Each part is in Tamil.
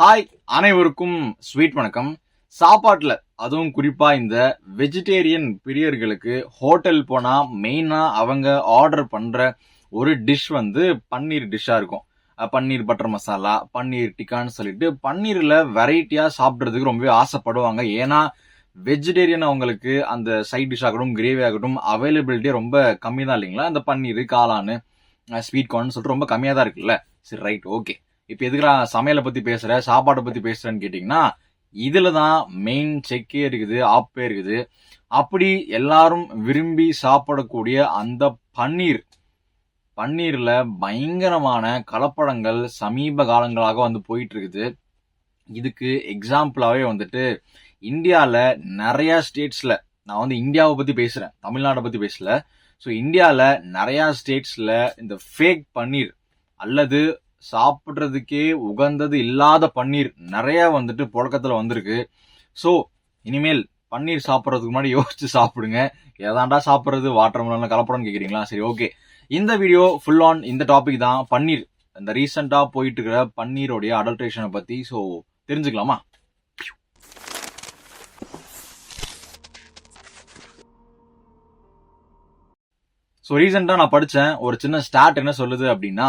ஹாய் அனைவருக்கும் ஸ்வீட் வணக்கம். சாப்பாட்டில் அதுவும் குறிப்பாக இந்த வெஜிடேரியன் பிரியர்களுக்கு ஹோட்டல் போனால் மெயினாக அவங்க ஆர்டர் பண்ணுற ஒரு டிஷ் வந்து பன்னீர் டிஷ்ஷாக இருக்கும். பன்னீர் பட்டர் மசாலா பன்னீர் டிக்கான்னு சொல்லிட்டு பன்னீரில் வெரைட்டியாக சாப்பிட்றதுக்கு ரொம்பவே ஆசைப்படுவாங்க. ஏன்னா வெஜிடேரியன் அவங்களுக்கு அந்த சைட் டிஷ் ஆகட்டும் கிரேவி ஆகட்டும் அவைலபிலிட்டி ரொம்ப கம்மி தான் இல்லைங்களா? அந்த பன்னீர் காளான் ஸ்வீட் கார்ன் சொல்லிட்டு ரொம்ப கம்மியாக தான் இருக்குல்ல? சரி ரைட் ஓகே இப்போ எதுக்கு சமையலை பத்தி பேசுற? சாப்பாட்டை பத்தி பேசுறேன்னு கேட்டிங்கன்னா இதில் தான் மெயின் செக்கே இருக்குது ஆப்பே இருக்குது. அப்படி எல்லாரும் விரும்பி சாப்பிடக்கூடிய அந்த பன்னீர் பன்னீர்ல பயங்கரமான கலப்படங்கள் சமீப காலங்களாக வந்து போயிட்டு இருக்குது இதுக்கு எக்ஸாம்பிளாகவே வந்துட்டு இந்தியாவில் நிறைய ஸ்டேட்ஸில் நான் வந்து இந்தியாவை பற்றி பேசுகிறேன் தமிழ்நாட்டை பற்றி பேசல. ஸோ இந்தியாவில் நிறையா ஸ்டேட்ஸில் இந்த ஃபேக் பன்னீர் அல்லது சாப்பிட்றதுக்கே உகந்தது இல்லாத பன்னீர் நிறைய வந்துட்டு புழக்கத்தில் வந்திருக்கு. ஸோ இனிமேல் பன்னீர் சாப்பிட்றதுக்கு முன்னாடி யோசிச்சு சாப்பிடுங்க. ஏதாண்டா சாப்பிட்றது? வாட்டர் மிலனில் கலப்படம்னு கேட்குறீங்களா சரி ஓகே இந்த வீடியோ ஃபுல் ஆன் இந்த டாபிக் தான். பன்னீர் இந்த ரீசெண்டாக போயிட்டு இருக்கிற பன்னீரோடைய அடல்ட்ரேஷனை பற்றி ஸோ தெரிஞ்சுக்கலாமா? ஸோ ரீசெண்டாக நான் படித்தேன் ஒரு சின்ன ஸ்டார்ட் என்ன சொல்லுது அப்படின்னா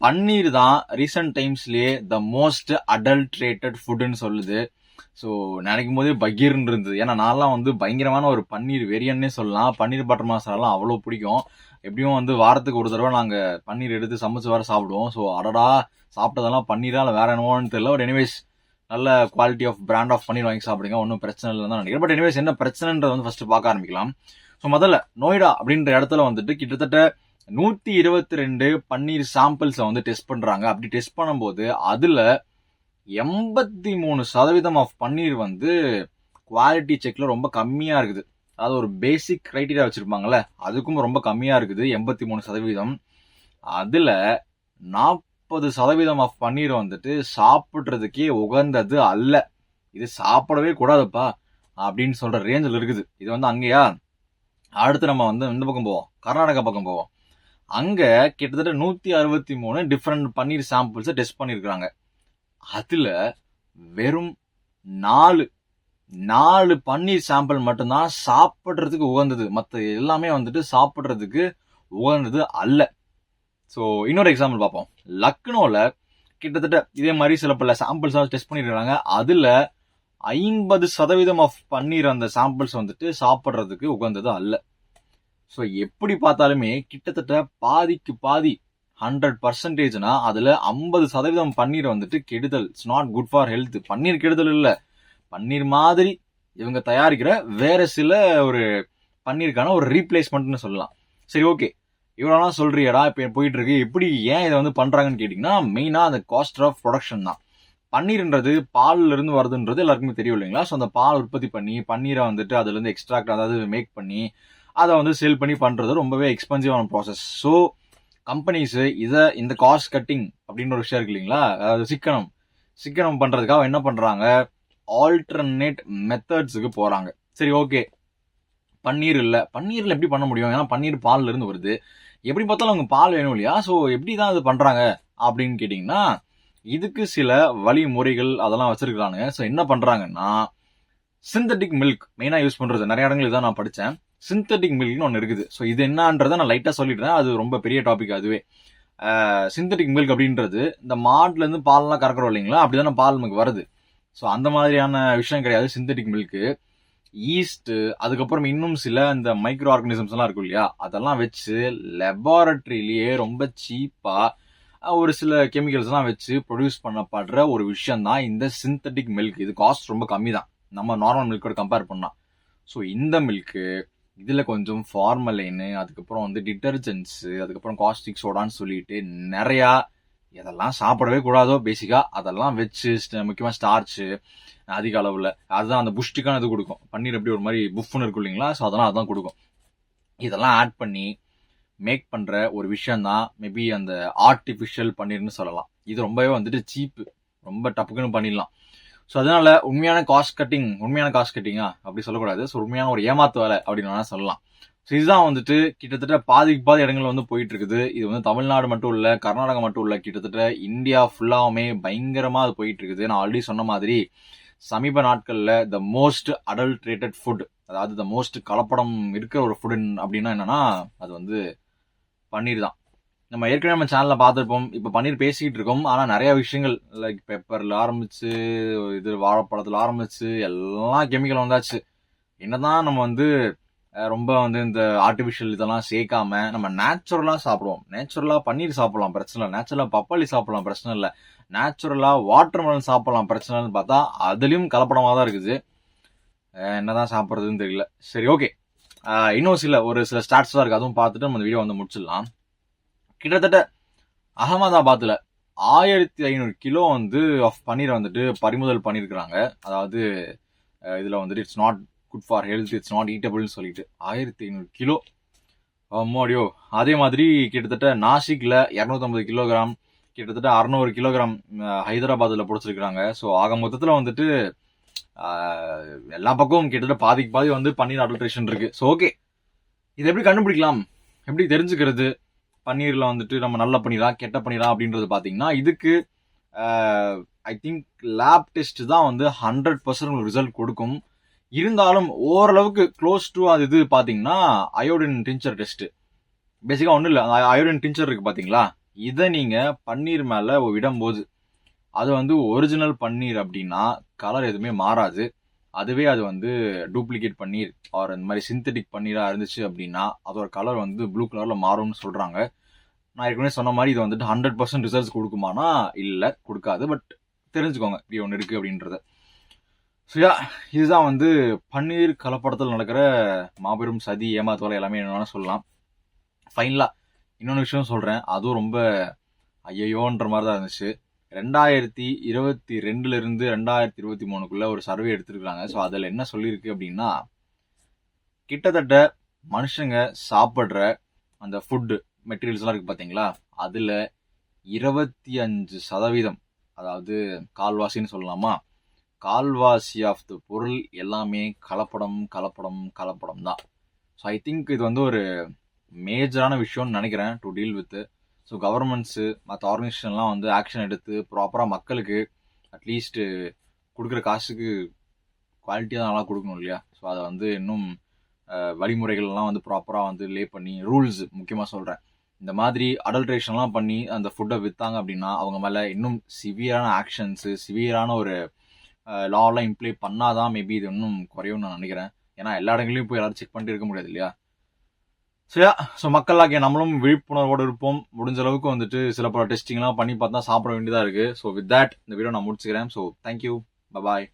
பன்னீர் தான் ரீசெண்ட் டைம்ஸ்லயே த மோஸ்ட் அடல்ட்ரேட்டட் ஃபுட்னு சொல்லுது. ஸோ நினைக்கும் போதே பகீர்னு இருந்தது. ஏன்னா நான்லாம் வந்து பயங்கரமான ஒரு பன்னீர் வெறியன்னே சொல்லலாம். பன்னீர் பட்டர் மசாலாலாம் அவ்வளோ பிடிக்கும். எப்படியும் வந்து வாரத்துக்கு ஒரு தடவை நாங்கள் பன்னீர் எடுத்து சமைச்சு வர சாப்பிடுவோம். ஸோ அடடா சாப்பிட்டதெல்லாம் பன்னீரா இல்லை வேற என்னவோன்னு தெரியல. பட் எனிவேஸ் நல்ல quality of brand of paneer வாங்கி சாப்பிடுங்க. ஒன்றும் பிரச்சனை இல்லைன்னு தான் நினைக்கிறேன். பட் எனிவேஸ் என்ன பிரச்சனைன்றது வந்து ஃபஸ்ட்டு பார்க்க ஆரம்பிக்கலாம். ஸோ முதல்ல நோய்டா அப்படின்ற இடத்துல வந்துட்டு கிட்டத்தட்ட நூத்தி இருபத்தி ரெண்டு பன்னீர் சாம்பிள்ஸை வந்து டெஸ்ட் பண்றாங்க. அப்படி டெஸ்ட் பண்ணும்போது அதுல எண்பத்தி மூணு சதவீதம் ஆஃப் பன்னீர் வந்து குவாலிட்டி செக்ல ரொம்ப கம்மியா இருக்குது. அதாவது ஒரு பேசிக் கிரைட்டீரியா வச்சிருப்பாங்கல்ல அதுக்கும் ரொம்ப கம்மியா இருக்குது எண்பத்தி மூணு சதவீதம். அதுல நாற்பது சதவீதம் ஆஃப் பன்னீர் வந்துட்டு சாப்பிட்றதுக்கே உகந்தது அல்ல. இது சாப்பிடவே கூடாதுப்பா அப்படின்னு சொல்ற ரேஞ்சில் இருக்குது. இது வந்து அங்கேயா? அடுத்து நம்ம வந்து இந்த பக்கம் போவோம். கர்நாடகா பக்கம் போவோம். அங்கே கிட்டத்தட்ட நூற்றி அறுபத்தி மூணு டிஃப்ரெண்ட் பன்னீர் சாம்பிள்ஸை டெஸ்ட் பண்ணியிருக்கிறாங்க அதில் வெறும் நாலு நாலு பன்னீர் சாம்பிள் மட்டும்தான் சாப்பிட்றதுக்கு உகந்தது. மற்ற எல்லாமே வந்துட்டு சாப்பிட்றதுக்கு உகந்தது அல்ல. ஸோ இன்னொரு எக்ஸாம்பிள் பார்ப்போம். லக்னோவில் கிட்டத்தட்ட இதே மாதிரி சில பல சாம்பிள்ஸ் டெஸ்ட் பண்ணியிருக்கிறாங்க அதில் ஐம்பது சதவீதம் ஆஃப் பன்னீர் அந்த சாம்பிள்ஸ் வந்துட்டு சாப்பிட்றதுக்கு உகந்தது அல்ல. ஸோ எப்படி பார்த்தாலுமே கிட்டத்தட்ட பாதிக்கு பாதி ஹண்ட்ரட் பர்சன்டேஜ்னா அதில் ஐம்பது சதவீதம் பன்னீர் வந்துட்டு கெடுதல். It's not good for health paneer கெடுதல் இல்லை. பன்னீர் மாதிரி இவங்க தயாரிக்கிற வேற சில ஒரு பன்னீருக்கான ஒரு ரீப்ளேஸ்மெண்ட்னு சொல்லலாம். சரி ஓகே இவ்வளோலாம் சொல்கிறியடா இப்போ போயிட்டு இருக்கு எப்படி ஏன் இதை வந்து பண்ணுறாங்கன்னு கேட்டிங்கன்னா மெயினாக அந்த காஸ்ட் ஆஃப் ப்ரொடக்ஷன் தான். பன்னீர்ன்றது பால்ல இருந்து வருதுன்றது எல்லாருக்குமே தெரியும் இல்லைங்களா? ஸோ அந்த பால் உற்பத்தி பண்ணி பன்னீரை வந்துட்டு அதுலேருந்து எக்ஸ்ட்ராக்ட் அதாவது மேக் பண்ணி அதை வந்து சேல் பண்ணி பண்ணுறது ரொம்பவே எக்ஸ்பென்சிவான ப்ராசஸ் ஸோ கம்பெனிஸ் இதை இந்த காஸ்ட் கட்டிங் அப்படின்னு ஒரு விஷயம் இருக்கு இல்லைங்களா? அதாவது சிக்கனம். சிக்கனம் பண்ணுறதுக்காக என்ன பண்ணுறாங்க ஆல்டர்னேட் மெத்தட்ஸுக்கு போகிறாங்க சரி ஓகே பன்னீர் இல்லை. பன்னீரில் எப்படி பண்ண முடியும்? ஏன்னா பன்னீர் பால்ல இருந்து வருது. எப்படி பார்த்தாலும் அவங்க பால் வேணும் இல்லையா? ஸோ எப்படி தான் அது பண்ணுறாங்க அப்படின்னு கேட்டிங்கன்னா இதுக்கு சில வழிமுறைகள் அதெல்லாம் வச்சுருக்கிறானுங்க. ஸோ என்ன பண்ணுறாங்கன்னா சிந்தட்டிக் மில்க் மெயினாக யூஸ் பண்ணுறது நிறைய இடங்கள் இதான் நான் படித்தேன் சிந்தட்டிக் மில்க்னு ஒன்று இருக்குது. ஸோ இது என்னன்றதை நான் லைட்டாக சொல்லிடுறேன் அது ரொம்ப பெரிய டாபிக் அதுவே. சிந்தட்டிக் மில்க் அப்படின்றது இந்த மாட்லேருந்து பால்லாம் கறக்குறோம் இல்லைங்களா? அப்படிதானே பால் நமக்கு வருது. ஸோ அந்த மாதிரியான விஷயம் கிடையாது சிந்தட்டிக் மில்க்கு ஈஸ்ட்டு அதுக்கப்புறம் இன்னும் சில இந்த மைக்ரோ ஆர்கனிசம்ஸ் எல்லாம் இருக்கும் இல்லையா? அதெல்லாம் வச்சு லெபார்ட்ரிலேயே ரொம்ப சீப்பாக ஒரு சில கெமிக்கல்ஸ் எல்லாம் வச்சு ப்ரொடியூஸ் பண்ணப்படுற ஒரு விஷயம் தான் இந்த சிந்தட்டிக் மில்க் இது காஸ்ட் ரொம்ப கம்மி தான் நம்ம நார்மல் மில்க்கோட கம்பேர் பண்ணால் ஸோ இந்த மில்க்கு இதில் கொஞ்சம் ஃபார்மலைனு அதுக்கப்புறம் வந்து டிட்டர்ஜென்ட்ஸு அதுக்கப்புறம் காஸ்டிக் சோடான்னு சொல்லிட்டு நிறையா இதெல்லாம் சாப்பிடவே கூடாதோ பேசிக்காக அதெல்லாம் வச்சு முக்கியமாக ஸ்டார்ச்சு அதிக அளவில். அதுதான் அந்த புஷ்டிக்கான இது கொடுக்கும். பன்னீர் எப்படி ஒரு மாதிரி புஃப்னு இருக்கும் இல்லைங்களா? ஸோ அதெல்லாம் அதான் கொடுக்கும். இதெல்லாம் ஆட் பண்ணி மேக் பண்ணுற ஒரு விஷயம் தான் மேபி அந்த ஆர்டிஃபிஷியல் பன்னீர்னு சொல்லலாம். இது ரொம்பவே வந்துட்டு சீப்பு ரொம்ப டப்புக்குன்னு பண்ணிடலாம். ஸோ அதனால உண்மையான காஸ்ட் கட்டிங் உண்மையான காஸ்ட் கட்டிங்கா அப்படி சொல்லக்கூடாது. ஸோ உண்மையான ஒரு ஏமாத்து வேலை அப்படின்னு வேணா சொல்லலாம். ஸோ இதுதான் வந்துட்டு கிட்டத்தட்ட பாதிக்கு பாதி இடங்கள் வந்து போயிட்டு இருக்குது இது வந்து தமிழ்நாடு மட்டும் இல்லை கர்நாடகா மட்டும் இல்லை கிட்டத்தட்ட இந்தியா ஃபுல்லாவுமே பயங்கரமாக அது போயிட்டு இருக்குது நான் ஆல்ரெடி சொன்ன மாதிரி சமீப நாட்களில் த மோஸ்ட் அடல்ட்ரேட்டட் ஃபுட் அதாவது த மோஸ்ட் கலப்படம் இருக்கிற ஒரு ஃபுட் அப்படின்னா என்னன்னா அது வந்து பன்னீர் தான். நம்ம ஏற்கனவே நம்ம சேனலில் பார்த்துருப்போம். இப்போ பன்னீர் பேசிக்கிட்டு இருக்கோம். ஆனால் நிறைய விஷயங்கள் லைக் பெப்பரில் ஆரம்பிச்சு இது வாழைப்பழத்தில் ஆரம்பிச்சு எல்லாம் கெமிக்கல் வந்தாச்சு. என்னதான் நம்ம வந்து ரொம்ப வந்து இந்த ஆர்டிஃபிஷியல் இதெல்லாம் சேர்க்காம நம்ம நேச்சுரலாக சாப்பிடுவோம். நேச்சுரலாக பன்னீர் சாப்பிடலாம் பிரச்சனை இல்லை. நேச்சுரலாக பப்பாளி சாப்பிடலாம் பிரச்சனை இல்லை. நேச்சுரலாக வாட்டர் மெலன் சாப்பிடலாம் பிரச்சனைன்னு பார்த்தா அதுலேயும் கலப்படமாக தான் இருக்குது. என்னதான் சாப்பிட்றதுன்னு தெரியல. சரி ஓகே இன்னும் சில ஒரு சில ஸ்டாட்ஸ் தான் அதுவும் பார்த்துட்டு நம்ம இந்த வீடியோ வந்து முடிச்சிடலாம். கிட்டத்தட்ட அகமதாபாத்தில் ஆயிரத்தி ஐநூறு கிலோ வந்து ஆஃப் பன்னீர் வந்துட்டு பறிமுதல் பண்ணியிருக்கிறாங்க அதாவது இதில் வந்துட்டு it's not good for health it's not ஈட்டபிள்னு சொல்லிட்டு ஆயிரத்தி ஐநூறு கிலோ. அம்மாடியோ. அதே மாதிரி கிட்டத்தட்ட நாசிக்கில் இரநூத்தம்பது கிலோகிராம் கிட்டத்தட்ட அறநூறு கிலோகிராம் ஹைதராபாத்தில் பிடிச்சிருக்கிறாங்க. ஸோ ஆக மொத்தத்தில் வந்துட்டு எல்லா பக்கமும் கிட்டத்தட்ட பாதிக்கு பாதி வந்து பன்னீர் அடல்ட்ரேஷன் இருக்குது ஸோ ஓகே இதை எப்படி கண்டுபிடிக்கலாம்? எப்படி தெரிஞ்சுக்கிறது? பன்னீரில் வந்துட்டு நம்ம நல்ல பன்னீரா கெட்ட பன்னீரா அப்படின்றது பார்த்தீங்கன்னா இதுக்கு ஐ திங்க் லேப் டெஸ்ட் தான் வந்து ஹண்ட்ரட் பர்சன்ட் ரிசல்ட் கொடுக்கும். இருந்தாலும் ஓரளவுக்கு க்ளோஸ் டு அது இது பார்த்தீங்கன்னா அயோடின் டிஞ்சர் டெஸ்ட்டு பேசிக்காக ஒன்றும் இல்லை அயோடின் டிஞ்சர் இருக்குது பார்த்தீங்களா இதை நீங்கள் பன்னீர் மேலே விடும்போது அது வந்து ஒரிஜினல் பன்னீர் அப்படின்னா கலர் எதுவுமே மாறாது. அதுவே அது வந்து டூப்ளிகேட் பண்ணி ஆர் இந்த மாதிரி சிந்தட்டிக் பன்னீரா இருந்துச்சு அப்படின்னா அதோட கலர் வந்து ப்ளூ கலரில் மாறும்னு சொல்கிறாங்க நான் ஏற்கனவே சொன்ன மாதிரி இது வந்துட்டு ஹண்ட்ரட் பர்சன்ட் ரிசல்ட்ஸ் கொடுக்குமானா? இல்லை கொடுக்காது. பட் தெரிஞ்சுக்கோங்க இப்படி ஒன்று இருக்குது அப்படின்றத. ஸோ யா இதுதான் வந்து பன்னீர் கலப்படத்தில் நடக்கிற மாபெரும் சதி ஏமாத்துவலை எல்லாமே என்னன்னு சொல்லலாம். ஃபைனலாக இன்னொன்று விஷயம் சொல்கிறேன் அதுவும் ரொம்ப ஐயோன்ற மாதிரி தான் இருந்துச்சு. ரெண்டாயிரத்தி இருபத்தி ரெண்டுலேருந்து ரெண்டாயிரத்தி இருபத்தி மூணுக்குள்ளே ஒரு சர்வே எடுத்திருக்கிறாங்க. ஸோ அதில் என்ன சொல்லியிருக்கு அப்படின்னா கிட்டத்தட்ட மனுஷங்க சாப்பிட்ற அந்த ஃபுட்டு மெட்டீரியல்ஸ்லாம் இருக்குது பார்த்தீங்களா அதில் இருபத்தி அஞ்சு சதவீதம் அதாவது கால்வாசின்னு சொல்லலாமா? கால்வாசி ஆஃப் த பொருள் எல்லாமே கலப்படம் கலப்படம் கலப்படம் தான் ஸோ ஐ திங்க் இது வந்து ஒரு மேஜரான விஷயம்னு நினைக்கிறேன் to deal with so governments மற்ற ஆர்கனைசேஷன்லாம் வந்து ஆக்ஷன் எடுத்து ப்ராப்பராக மக்களுக்கு அட்லீஸ்ட்டு கொடுக்குற காசுக்கு குவாலிட்டியாக தான் நல்லா கொடுக்கணும் இல்லையா? ஸோ அதை வந்து இன்னும் வழிமுறைகள்லாம் வந்து ப்ராப்பராக வந்து லே பண்ணி ரூல்ஸ் முக்கியமாக சொல்கிறேன் இந்த மாதிரி அடல்ட்ரேஷன்லாம் பண்ணி அந்த ஃபுட்டை விற்றாங்க அப்படின்னா அவங்க மேலே இன்னும் சிவியரான ஆக்ஷன்ஸு சிவியரான ஒரு லாலாம் இம்ப்ளை பண்ணாதான் மேபி இது இன்னும் குறையும்னு நான் நினைக்கிறேன். ஏன்னா எல்லா இடங்களையும் போய் எல்லாரும் செக் பண்ணிட்டு இருக்க முடியாது இல்லையா? சரியா ஸோ மக்களாகிய நம்மளும் விழிப்புணர்வோடு இருப்போம். முடிஞ்ச அளவுக்கு வந்துட்டு சில பல டெஸ்டிங்லாம் பண்ணி பார்த்தா சாப்பிட வேண்டியதாக இருக்குது ஸோ வித் தேட் இந்த வீடியோ நான் முடிச்சுக்கிறேன். So thank you bye bye